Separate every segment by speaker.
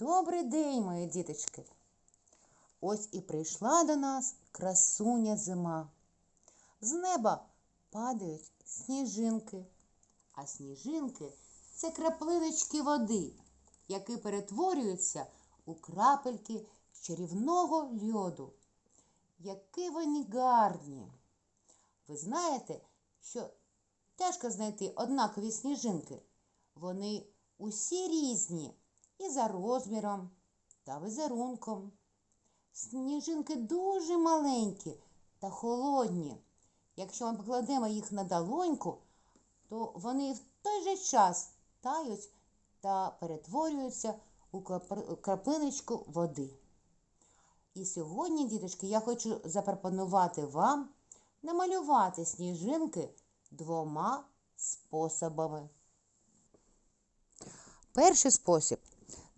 Speaker 1: Добрий день, мої діточки. Ось і прийшла до нас красуня зима. З неба падають сніжинки, а сніжинки це краплиночки води, які перетворюються у крапельки чарівного льоду. Які вони гарні! Ви знаєте, що тяжко знайти однакові сніжинки. Вони усі різні і за розміром та візерунком. Сніжинки дуже маленькі та холодні. Якщо ми покладемо їх на долоньку, то вони в той же час тають та перетворюються у крап- краплиночку води. І сьогодні, діточки, я хочу запропонувати вам намалювати сніжинки двома способами. Перший спосіб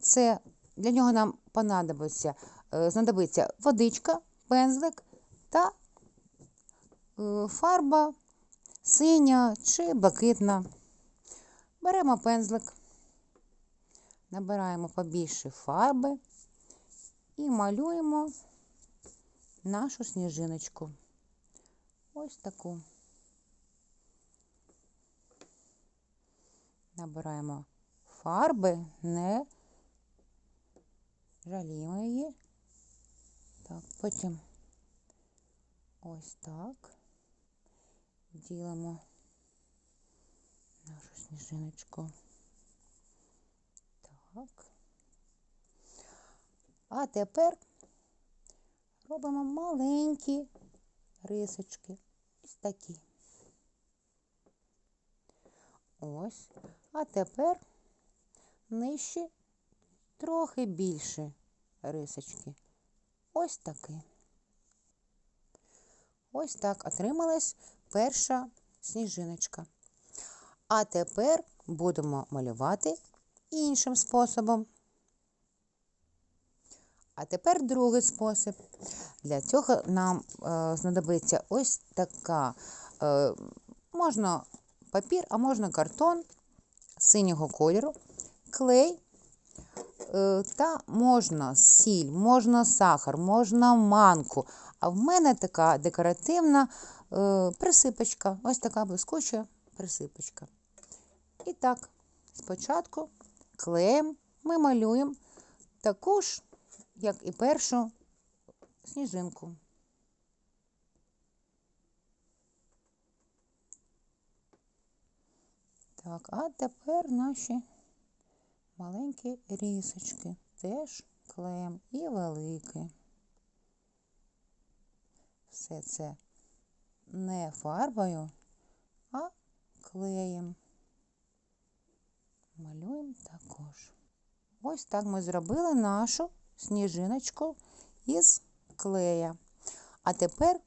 Speaker 1: це для нього нам понадобиться, е, знадобиться водичка, пензлик та е, фарба синя чи блакитна. Беремо пензлик, набираємо побільше фарби і малюємо нашу сніжиночку. Ось таку. Набираємо фарби, не жаліємо її. Так, потім ось так ділимо нашу сніжиночку. Так. А тепер робимо маленькі рисочки. Ось такі. Ось. А тепер нижче трохи більше рисочки. Ось таки. Ось так отрималась перша сніжиночка. А тепер будемо малювати іншим способом. А тепер другий спосіб. Для цього нам е, знадобиться ось така, е, можна папір, а можна картон синього кольору, клей та можна сіль, можна сахар, можна манку. А в мене така декоративна е, присипочка, ось така блискуча присипочка. І так, спочатку клеєм ми малюємо таку ж, як і першу сніжинку. Так, а тепер наші маленькі рісочки теж клеєм і великі. Все це не фарбою, а клеєм. Малюємо також. Ось так ми зробили нашу сніжиночку із клея. А тепер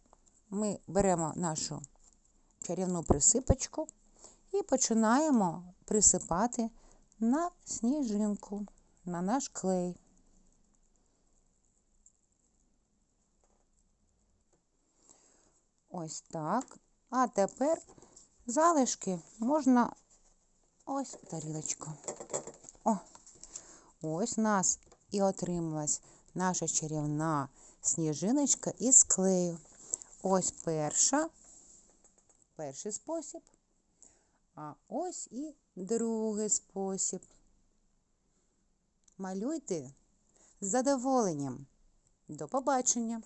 Speaker 1: ми беремо нашу чарівну присипочку і починаємо присипати на сніжинку, на наш клей. Ось так. А тепер залишки можна ось тарілочку. О, ось у нас і отрималась наша чарівна сніжиночка із клею. Ось перша, перший спосіб. А ось і другий спосіб. Малюйте з задоволенням. До побачення!